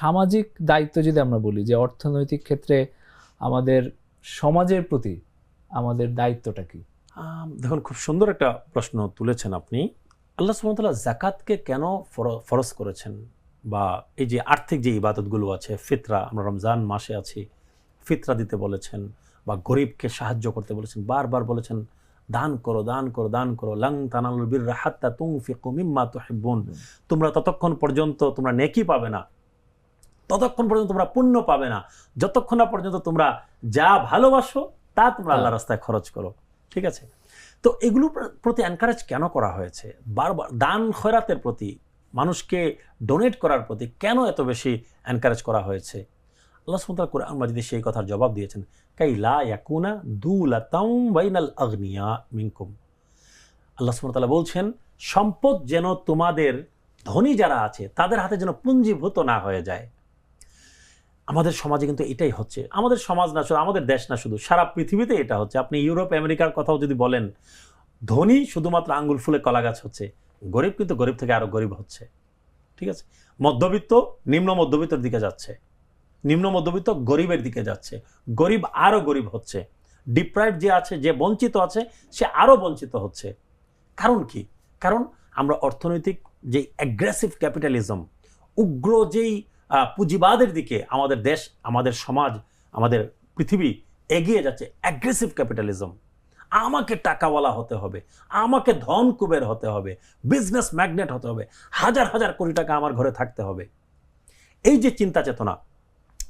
সামাজিক দায়িত্ব যদি আমরা বলি যে অর্থনৈতিক ক্ষেত্রে আমাদের সমাজের প্রতি আমাদের দায়িত্বটা কি? দেখুন খুব সুন্দর একটা প্রশ্ন তুলেছেন আপনি। আল্লাহ সুমতাল্লাহ জাকাতকে কেন ফর- ফরজ করেছেন? বা এই যে আর্থিক যে ইবাদতগুলো আছে ফিতরা আমরা রমজান মাসে আছি ফিতরা দিতে বলেছেন বা গরিবকে সাহায্য করতে বলেছেন বারবার বলেছেন দান করো দান করো দান করো লাং তানালুল বিররা হাত্তা তুনফিকু মিম্মা তুহিব্বুন। তোমরা ততক্ষণ পর্যন্ত তোমরা নেকি পাবে না। ততক্ষণ পর্যন্ত তোমরা পুণ্য পাবে না। যতক্ষণ না পর্যন্ত তোমরা যা ভালোবাসো তা তোমরা আল্লাহ রাস্তায় খরচ করো। ঠিক আছে? তো এগুলোর প্রতি এনকারেজ কেন করা হয়েছে? বারবার দান খয়রাতের প্রতি মানুষকে ডোনেট করার প্রতি কেন এত বেশি এনকারেজ করা হয়েছে? আল্লাহ সুমতাল কোরআন মাজিদে সেই কথার জবাব দিয়েছেন কাই লা ইয়াকুনা দুলাতাম বাইনাল আগনিয়া মিনকুম। আল্লাহ সুমতাল্লাহ বলছেন সম্পদ যেন তোমাদের ধনী যারা আছে তাদের হাতে যেন পুঞ্জীভূত না হয়ে যায়। আমাদের সমাজে কিন্তু এটাই হচ্ছে। আমাদের সমাজ না শুধু, আমাদের দেশ না শুধু, সারা পৃথিবীতে এটা হচ্ছে। আপনি ইউরোপ, আমেরিকার কথাও যদি বলেন, ধনী শুধুমাত্র আঙ্গুল ফুলে কলা গাছ হচ্ছে। গরিব কিন্তু গরিব থেকে আরও গরিব হচ্ছে। ঠিক আছে? মধ্যবিত্ত নিম্ন মধ্যবিত্তের দিকে যাচ্ছে। নিম্ন মধ্যবিত্ত গরিবের দিকে যাচ্ছে। গরিব আরও গরিব হচ্ছে। ডিপ্রাইভ যে আছে, যে বঞ্চিত আছে, সে আরও বঞ্চিত হচ্ছে। কারণ কি? কারণ আমরা অর্থনৈতিক যে অ্যাগ্রেসিভ ক্যাপিটালিজম উগ্র যেই পুঁজিবাদের দিকে আমাদের দেশ, আমাদের সমাজ, আমাদের পৃথিবী এগিয়ে যাচ্ছে অ্যাগ্রেসিভ ক্যাপিটালিজম আমাকে টাকাওয়ালা হতে হবে, আমাকে ধন কুবের হতে হবে বিজনেস ম্যাগনেট হতে হবে, হাজার হাজার কোটি টাকা আমার ঘরে থাকতে হবে। এই যে চিন্তা চেতনা,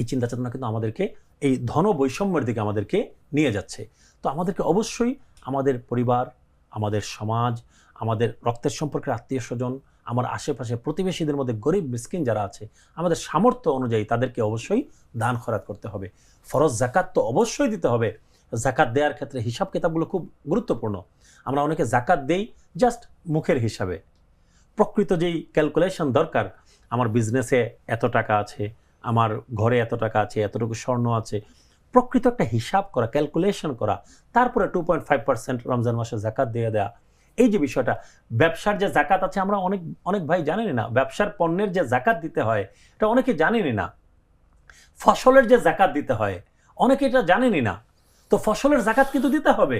এই চিন্তা চেতনা কিন্তু আমাদেরকে এই ধন বৈষম্যের দিকে আমাদেরকে নিয়ে যাচ্ছে। তো আমাদেরকে অবশ্যই আমাদের পরিবার, আমাদের সমাজ, আমাদের রক্তের সম্পর্কের আত্মীয় স্বজন আমার আশেপাশে প্রতিবেশীদের মধ্যে গরিব, মিসকিন যারা আছে, আমাদের সামর্থ্য অনুযায়ী তাদেরকে অবশ্যই দান খরাত করতে হবে। ফরজ জাকাত তো অবশ্যই দিতে হবে। জাকাত দেওয়ার ক্ষেত্রে হিসাব কিতাবগুলো খুব গুরুত্বপূর্ণ। আমরা অনেকে জাকাত দেই জাস্ট মুখের হিসাবে। প্রকৃত যেই ক্যালকুলেশন দরকার, আমার বিজনেসে এত টাকা আছে, আমার ঘরে এত টাকা আছে, এতটুকু স্বর্ণ আছে, প্রকৃত একটা হিসাব করা ক্যালকুলেশন করা, তারপরে two point five percent Ramzan মাসে জাকাত দিয়ে দেওয়া এই যে বিষয়টা, ব্যবসার যে জাকাত আছে, আমরা অনেক অনেক ভাই জানেনই না, ব্যবসার পণ্যের যে জাকাত দিতে হয়, এটা অনেকে জানেনই না। ফসলের যে জাকাত দিতে হয়, অনেকে এটা জানেনই না। তো ফসলের জাকাত কিন্তু দিতে হবে।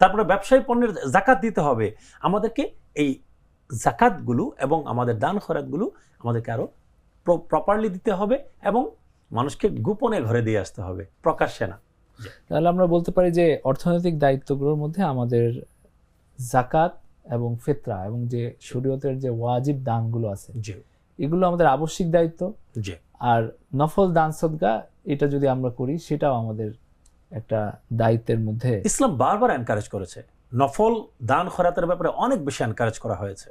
তারপরে ব্যবসায়ী পণ্যের জাকাত দিতে হবে। আমাদেরকে এই জাকাতগুলো এবং আমাদের দান খরাতগুলো আমাদেরকে আরও প্রপারলি দিতে হবে এবং মানুষকে গোপনে ঘরে দিয়ে আসতে হবে, প্রকাশ্যে না। তাহলে আমরা বলতে পারি যে অর্থনৈতিক দায়িত্বগুলোর মধ্যে আমাদের জাকাত এবং ফেতরা এবং যে শরীয়তের যে ওয়াজিব দানগুলো আছে এগুলো আমাদের আবশ্যিক দায়িত্ব। আর নফল দান সদগা এটা যদি আমরা করি সেটাও আমাদের একটা দায়িত্বের মধ্যে ইসলাম বারবার এনকারেজ করেছে। নফল দান খরাতের ব্যাপারে অনেক বেশি এনকারেজ করা হয়েছে।